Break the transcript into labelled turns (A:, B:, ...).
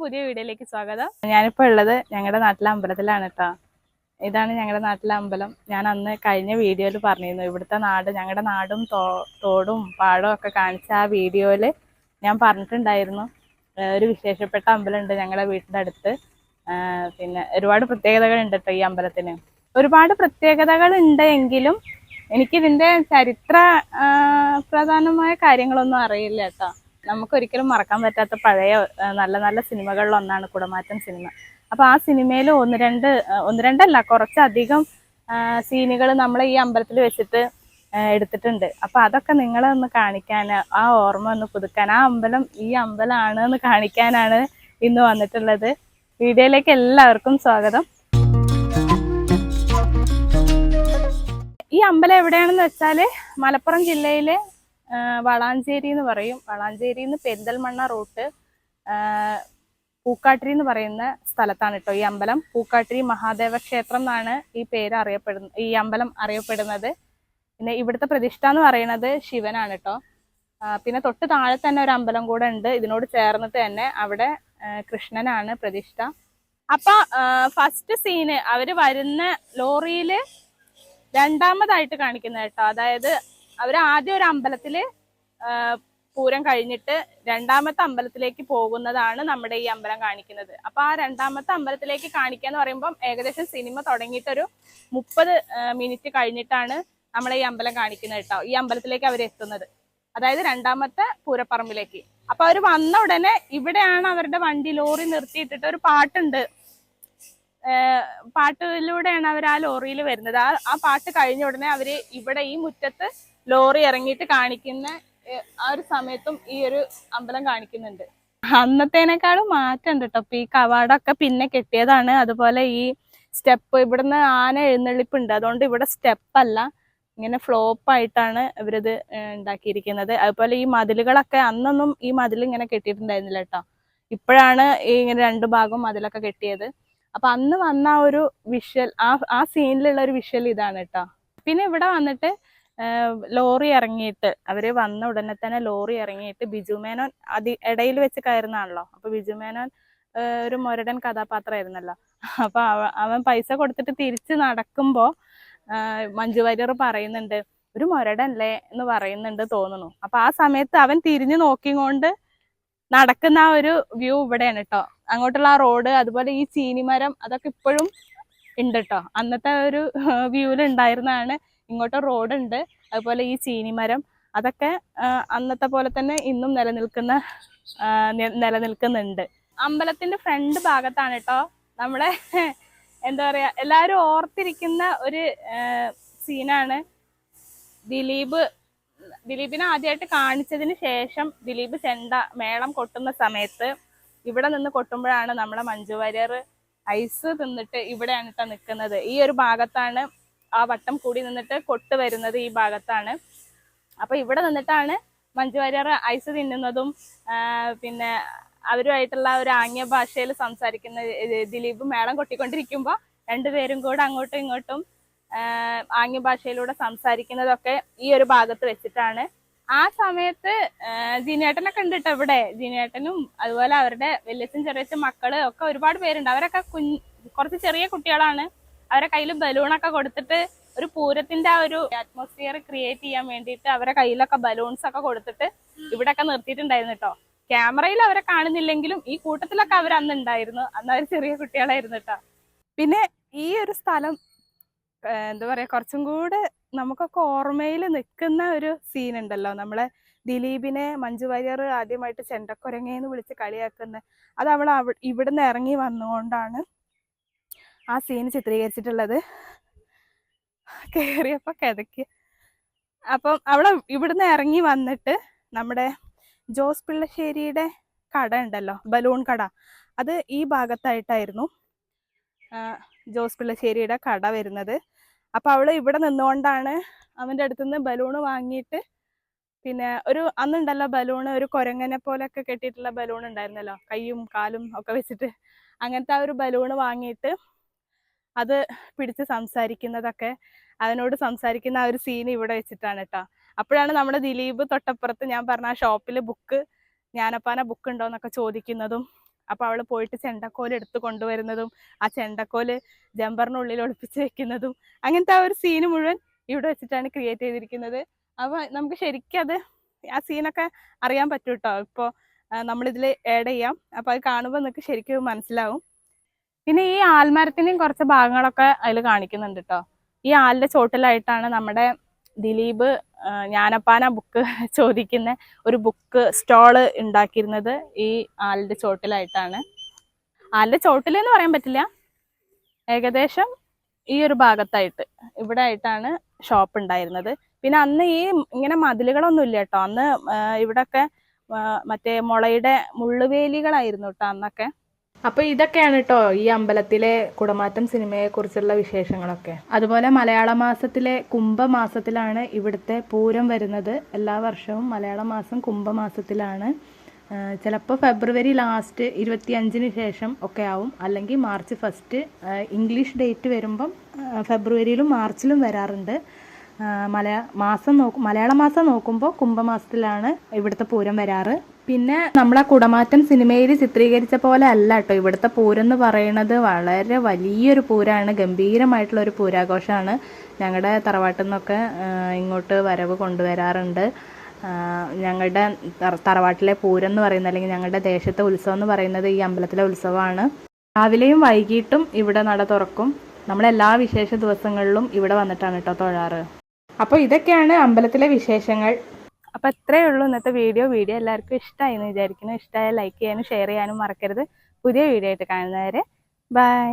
A: പുതിയ വീഡിയോയിലേക്ക് സ്വാഗതം. ഞാനിപ്പോൾ ഉള്ളത് ഞങ്ങളുടെ നാട്ടിലെ അമ്പലത്തിലാണ് കേട്ടോ ഇതാണ് ഞങ്ങളുടെ നാട്ടിലെ അമ്പലം. ഞാൻ അന്ന് കഴിഞ്ഞ വീഡിയോയിൽ പറഞ്ഞിരുന്നു. ഇവിടുത്തെ നാട് ഞങ്ങളുടെ നാടും തോടും പാടവും ഒക്കെ കാണിച്ച ആ വീഡിയോയിൽ ഞാൻ പറഞ്ഞിട്ടുണ്ടായിരുന്നു. ഒരു വിശേഷപ്പെട്ട അമ്പലമുണ്ട് ഞങ്ങളുടെ വീട്ടിന്റെ അടുത്ത്. പിന്നെ ഒരുപാട് പ്രത്യേകതകളുണ്ട് കേട്ടോ ഈ അമ്പലത്തിന്. ഒരുപാട് പ്രത്യേകതകൾ ഉണ്ട് എങ്കിലും എനിക്കിതിന്റെ ചരിത്ര പ്രധാനമായ കാര്യങ്ങളൊന്നും അറിയില്ല കേട്ടോ നമുക്കൊരിക്കലും മറക്കാൻ പറ്റാത്ത പഴയ നല്ല നല്ല സിനിമകളിൽ ഒന്നാണ് കുടമാറ്റം സിനിമ. അപ്പോൾ ആ സിനിമയിൽ ഒന്ന് രണ്ട് ഒന്ന് രണ്ടല്ല കുറച്ചധികം സീനുകൾ നമ്മൾ ഈ അമ്പലത്തിൽ വെച്ചിട്ട് എടുത്തിട്ടുണ്ട്. അപ്പോൾ അതൊക്കെ നിങ്ങളെ ഒന്ന് കാണിക്കാൻ ആ ഓർമ്മ ഒന്ന് പുതുക്കാൻ ആ അമ്പലം ഈ അമ്പലമാണ് എന്ന് കാണിക്കാനാണ് ഇന്ന് വന്നിട്ടുള്ളത്. വീഡിയോയിലേക്ക് എല്ലാവർക്കും സ്വാഗതം. ഈ അമ്പലം എവിടെയാണെന്ന് വെച്ചാൽ മലപ്പുറം ജില്ലയിലെ വളാഞ്ചേരി എന്ന് പറയും. വളാഞ്ചേരി നിന്ന് പെരിന്തൽമണ്ണ റൂട്ട് പൂക്കാട്ടിരി എന്ന് പറയുന്ന സ്ഥലത്താണ് കേട്ടോ ഈ അമ്പലം. പൂക്കാട്ടിരി മഹാദേവ ക്ഷേത്രം എന്നാണ് ഈ പേര് അറിയപ്പെടുന്ന ഈ അമ്പലം അറിയപ്പെടുന്നത്. പിന്നെ ഇവിടുത്തെ പ്രതിഷ്ഠ എന്ന് പറയുന്നത് ശിവനാണ് കേട്ടോ പിന്നെ തൊട്ട് താഴെ തന്നെ ഒരു അമ്പലം കൂടെ ഉണ്ട്. ഇതിനോട് ചേർന്നിട്ട് തന്നെ അവിടെ കൃഷ്ണനാണ് പ്രതിഷ്ഠ. അപ്പൊ ഫസ്റ്റ് സീന് അവർ വരുന്ന ലോറിയിൽ രണ്ടാമതായിട്ട് കാണിക്കുന്നത് കേട്ടോ അതായത് അവർ ആദ്യം ഒരു അമ്പലത്തിൽ പൂരം കഴിഞ്ഞിട്ട് രണ്ടാമത്തെ അമ്പലത്തിലേക്ക് പോകുന്നതാണ് നമ്മുടെ ഈ അമ്പലം കാണിക്കുന്നത്. അപ്പൊ ആ രണ്ടാമത്തെ അമ്പലത്തിലേക്ക് കാണിക്കുക എന്ന് പറയുമ്പോൾ ഏകദേശം സിനിമ തുടങ്ങിയിട്ടൊരു മുപ്പത് മിനിറ്റ് കഴിഞ്ഞിട്ടാണ് നമ്മളെ ഈ അമ്പലം കാണിക്കുന്നത് കേട്ടോ. ഈ അമ്പലത്തിലേക്ക് അവർ എത്തുന്നത്. അതായത് രണ്ടാമത്തെ പൂരപ്പറമ്പിലേക്ക്. അപ്പൊ അവർ വന്ന ഉടനെ ഇവിടെയാണ് അവരുടെ വണ്ടി ലോറി നിർത്തിയിട്ടിട്ട് ഒരു പാട്ടുണ്ട്. പാട്ടിലൂടെയാണ് അവർ ആ ലോറിയിൽ വരുന്നത്. ആ ആ പാട്ട് കഴിഞ്ഞ ഉടനെ അവർ ഇവിടെ ഈ മുറ്റത്ത് ലോറി ഇറങ്ങിയിട്ട് കാണിക്കുന്ന ആ ഒരു സമയത്തും ഈ ഒരു അമ്പലം കാണിക്കുന്നുണ്ട്. അന്നത്തേനേക്കാളും മാറ്റം കേട്ടോ ഈ കവാടമൊക്കെ പിന്നെ കെട്ടിയതാണ്. അതുപോലെ ഈ സ്റ്റെപ്പ് ഇവിടുന്ന് ആന എഴുന്നള്ളിപ്പുണ്ട്. അതുകൊണ്ട് ഇവിടെ സ്റ്റെപ്പല്ല. ഇങ്ങനെ ഫ്ലോപ്പ് ആയിട്ടാണ് ഇവരിത് ഉണ്ടാക്കിയിരിക്കുന്നത്. അതുപോലെ ഈ മതിലുകളൊക്കെ അന്നൊന്നും ഈ മതിൽ ഇങ്ങനെ കെട്ടിയിട്ടുണ്ടായിരുന്നില്ല കേട്ടോ ഇപ്പോഴാണ് ഈ ഇങ്ങനെ രണ്ട് ഭാഗം മതിലൊക്കെ കെട്ടിയത്. അപ്പൊ അന്ന് വന്ന ഒരു വിഷ്വൽ ആ ആ സീനിലുള്ള ഒരു വിഷ്വൽ ഇതാണ് കേട്ടോ പിന്നെ ഇവിടെ വന്നിട്ട് ലോറി ഇറങ്ങിയിട്ട് അവർ വന്ന ഉടനെ തന്നെ ലോറി ഇറങ്ങിയിട്ട് ബിജു മേനോൻ അതി ഇടയിൽ വെച്ച് കയറുന്നതാണല്ലോ. അപ്പൊ ബിജു മേനോൻ ഒരു മുരടൻ കഥാപാത്രമായിരുന്നല്ലോ. അപ്പൊ അവൻ പൈസ കൊടുത്തിട്ട് തിരിച്ച് നടക്കുമ്പോ ആഹ് മഞ്ജു വാര്യർ പറയുന്നുണ്ട് ഒരു മുരടല്ലേ? എന്ന് പറയുന്നുണ്ട് തോന്നുന്നു. അപ്പൊ ആ സമയത്ത് അവൻ തിരിഞ്ഞു നോക്കിക്കൊണ്ട് നടക്കുന്ന ആ ഒരു വ്യൂ ഇവിടെയാണ് കേട്ടോ അങ്ങോട്ടുള്ള ആ റോഡ് അതുപോലെ ഈ ചീനിമരം അതൊക്കെ ഇപ്പോഴും ഉണ്ട് കേട്ടോ അന്നത്തെ ഒരു വ്യൂവിൽ ഉണ്ടായിരുന്നതാണ് ഇങ്ങോട്ട് റോഡുണ്ട്. അതുപോലെ ഈ ചീനിമരം അതൊക്കെ അന്നത്തെ പോലെ തന്നെ ഇന്നും നിലനിൽക്കുന്ന നിലനിൽക്കുന്നുണ്ട്. അമ്പലത്തിന്റെ ഫ്രണ്ട് ഭാഗത്താണ് കേട്ടോ നമ്മളെ എന്താ പറയാ എല്ലാവരും ഓർത്തിരിക്കുന്ന ഒരു സീനാണ് ദിലീപ്. ദിലീപിനെ ആദ്യമായിട്ട് കാണിച്ചതിന് ശേഷം ദിലീപ് ചെണ്ട മേളം കൊട്ടുന്ന സമയത്ത് ഇവിടെ നിന്ന് കൊട്ടുമ്പോഴാണ് നമ്മളെ മഞ്ജു വാര്യർ ഐസ് തിന്നിട്ട് ഇവിടെയാണ് കേട്ടോ നിൽക്കുന്നത്. ഈ ഒരു ഭാഗത്താണ് ആ വട്ടം കൂടി നിന്നിട്ട് കൊട്ട് വരുന്നത് ഈ ഭാഗത്താണ്. അപ്പൊ ഇവിടെ നിന്നിട്ടാണ് മഞ്ജുവാര്യർ ഐസ് തിന്നുന്നതും പിന്നെ അവരുമായിട്ടുള്ള ഒരു ആംഗ്യ ഭാഷയിൽ സംസാരിക്കുന്ന ദിലീപ് മേളം കൊട്ടിക്കൊണ്ടിരിക്കുമ്പോൾ രണ്ടുപേരും കൂടെ അങ്ങോട്ടും ഇങ്ങോട്ടും ആംഗ്യ ഭാഷയിലൂടെ സംസാരിക്കുന്നതൊക്കെ ഈ ഒരു ഭാഗത്ത് വെച്ചിട്ടാണ്. ആ സമയത്ത് ജിനേട്ടനെ കണ്ടിട്ട് ഇവിടെ. ജിനേട്ടനും അതുപോലെ അവരുടെ വലിയച്ഛൻ ചെറിയച്ഛൻ മക്കൾ ഒക്കെ ഒരുപാട് പേരുണ്ട്. അവരൊക്കെ കുഞ്ഞ് കുറച്ച് ചെറിയ കുട്ടികളാണ്. അവരെ കയ്യിൽ ബലൂണൊക്കെ കൊടുത്തിട്ട് ഒരു പൂരത്തിന്റെ ആ ഒരു അറ്റ്മോസ്ഫിയർ ക്രിയേറ്റ് ചെയ്യാൻ വേണ്ടിയിട്ട് അവരെ കയ്യിലൊക്കെ ബലൂൺസ് ഒക്കെ കൊടുത്തിട്ട് ഇവിടെയൊക്കെ നിർത്തിയിട്ടുണ്ടായിരുന്നു കേട്ടോ ക്യാമറയിൽ അവരെ കാണുന്നില്ലെങ്കിലും ഈ കൂട്ടത്തിലൊക്കെ അവർ അന്ന് ഉണ്ടായിരുന്നു. അന്ന് അവർ ചെറിയ കുട്ടികളായിരുന്നു കേട്ടോ പിന്നെ ഈ ഒരു സ്ഥലം എന്താ പറയാ കുറച്ചും കൂടെ നമുക്കൊക്കെ ഓർമ്മയിൽ നിൽക്കുന്ന ഒരു സീൻ ഉണ്ടല്ലോ. നമ്മളെ ദിലീപിനെ മഞ്ജു വാര്യർ ആദ്യമായിട്ട് ചെണ്ടക്കുരങ്ങയെന്ന് വിളിച്ച് കളിയാക്കുന്ന. അത് അവൾ അവ ഇവിടുന്ന് ഇറങ്ങി വന്നുകൊണ്ടാണ് ആ സീൻ ചിത്രീകരിച്ചിട്ടുള്ളത്. കയറിയപ്പോൾ കിതക്കി അപ്പം അവിടെ ഇവിടുന്ന് ഇറങ്ങി വന്നിട്ട് നമ്മുടെ ജോസ് പിള്ളശ്ശേരിയുടെ കട ഉണ്ടല്ലോ ബലൂൺ കട. അത് ഈ ഭാഗത്തായിട്ടായിരുന്നു ജോസ് പിള്ളശ്ശേരിയുടെ കട വരുന്നത്. അപ്പൊ അവൾ ഇവിടെ നിന്നുകൊണ്ടാണ് അവന്റെ അടുത്തു നിന്ന് ബലൂണ് വാങ്ങിയിട്ട് പിന്നെ ഒരു അന്നുണ്ടല്ലോ ബലൂണ് ഒരു കൊരങ്ങനെ പോലെയൊക്കെ കെട്ടിയിട്ടുള്ള ബലൂൺ ഉണ്ടായിരുന്നല്ലോ കൈയും കാലും ഒക്കെ വെച്ചിട്ട്. അങ്ങനത്തെ ആ ഒരു ബലൂണ് വാങ്ങിയിട്ട് അത് പിടിച്ച് സംസാരിക്കുന്നതൊക്കെ അതിനോട് സംസാരിക്കുന്ന ആ ഒരു സീൻ ഇവിടെ വെച്ചിട്ടാണ് കേട്ടോ അപ്പോഴാണ് നമ്മുടെ ദിലീപ് തൊട്ടപ്പുറത്ത് ഞാൻ പറഞ്ഞ ആ ഷോപ്പിൽ ബുക്ക് ജ്ഞാനപ്പാന ബുക്ക് ഉണ്ടോ എന്നൊക്കെ ചോദിക്കുന്നതും അപ്പോൾ അവൾ പോയിട്ട് ചെണ്ടക്കോൽ എടുത്ത് കൊണ്ടുവരുന്നതും ആ ചെണ്ടക്കോൽ ജമ്പറിനുള്ളിൽ ഒളിപ്പിച്ച് വെക്കുന്നതും അങ്ങനത്തെ ആ ഒരു സീന് മുഴുവൻ ഇവിടെ വെച്ചിട്ടാണ് ക്രിയേറ്റ് ചെയ്തിരിക്കുന്നത്. അപ്പോൾ നമുക്ക് ശരിക്കും അത് ആ സീനൊക്കെ അറിയാൻ പറ്റൂട്ടോ? ഇപ്പോൾ നമ്മളിതിൽ ആഡ് ചെയ്യാം. അപ്പോൾ അത് കാണുമ്പോൾ നിങ്ങൾക്ക് ശരിക്കും മനസ്സിലാവും. പിന്നെ ഈ ആൽമരത്തിന്റെയും കുറച്ച് ഭാഗങ്ങളൊക്കെ അതിൽ കാണിക്കുന്നുണ്ട് കേട്ടോ ഈ ആലിന്റെ ചോട്ടിലായിട്ടാണ് നമ്മുടെ ദിലീപ് ജ്ഞാനപ്പാന ബുക്ക് ചോദിക്കുന്ന ഒരു ബുക്ക് സ്റ്റാൾ ഉണ്ടാക്കിയിരുന്നത് ഈ ആലിന്റെ ചോട്ടിലായിട്ടാണ്. ആലിന്റെ ചോട്ടിൽ എന്ന് പറയാൻ പറ്റില്ല. ഏകദേശം ഈ ഒരു ഭാഗത്തായിട്ട് ഇവിടെ ആയിട്ടാണ് ഷോപ്പ് ഉണ്ടായിരുന്നത്. പിന്നെ അന്ന് ഈ ഇങ്ങനെ മതിലുകളൊന്നും ഇല്ല കേട്ടോ അന്ന് ഇവിടൊക്കെ മറ്റേ മുളയുടെ മുള്ളുവേലികളായിരുന്നു കേട്ടോ അന്നൊക്കെ. അപ്പൊ ഇതൊക്കെയാണ് കേട്ടോ ഈ അമ്പലത്തിലെ കുടമാറ്റം സിനിമയെ കുറിച്ചുള്ള വിശേഷങ്ങളൊക്കെ. അതുപോലെ മലയാള മാസത്തിലെ കുംഭമാസത്തിലാണ് ഇവിടുത്തെ പൂരം വരുന്നത്. എല്ലാ വർഷവും മലയാള മാസം കുംഭമാസത്തിലാണ്. ചിലപ്പോൾ ഫെബ്രുവരി ലാസ്റ്റ് ഇരുപത്തിയഞ്ചിന് ശേഷം ഒക്കെ ആവും. അല്ലെങ്കിൽ മാർച്ച് ഫസ്റ്റ് ഇംഗ്ലീഷ് ഡേറ്റ് വരുമ്പം ഫെബ്രുവരിയിലും മാർച്ചിലും വരാറുണ്ട്. മലയാ മാസം നോക്കും മലയാള മാസം നോക്കുമ്പോൾ കുംഭമാസത്തിലാണ് ഇവിടുത്തെ പൂരം വരാറ്. പിന്നെ നമ്മളെ കുടമാറ്റം സിനിമയിൽ ചിത്രീകരിച്ച പോലെ അല്ല കേട്ടോ ഇവിടുത്തെ പൂരം എന്ന് പറയുന്നത്. വളരെ വലിയൊരു പൂരമാണ് ഗംഭീരമായിട്ടുള്ള ഒരു പൂരാഘോഷമാണ് ഞങ്ങളുടെ തറവാട്ടിൽ നിന്നൊക്കെ ഇങ്ങോട്ട് വരവ് കൊണ്ടുവരാറുണ്ട്. ഞങ്ങളുടെ തറവാട്ടിലെ പൂരം എന്ന് പറയുന്നത് അല്ലെങ്കിൽ ഞങ്ങളുടെ ദേശത്തെ ഉത്സവം എന്ന് പറയുന്നത് ഈ അമ്പലത്തിലെ ഉത്സവമാണ്. രാവിലെയും വൈകിട്ടും ഇവിടെ നട തുറക്കും. നമ്മളെല്ലാ വിശേഷ ദിവസങ്ങളിലും ഇവിടെ വന്നിട്ടാണ് കേട്ടോ തൊഴാറ്. അപ്പോൾ ഇതൊക്കെയാണ് അമ്പലത്തിലെ വിശേഷങ്ങൾ. അപ്പോൾ അത്രയേ ഉള്ളൂ ഇന്നത്തെ വീഡിയോ. വീഡിയോ എല്ലാവർക്കും ഇഷ്ടമായി എന്ന് വിചാരിക്കുന്നു. ഇഷ്ടമായ ലൈക്ക് ചെയ്യാനും ഷെയർ ചെയ്യാനും മറക്കരുത്. പുതിയ വീഡിയോ ആയിട്ട് കാണുന്നവരെ ബൈ.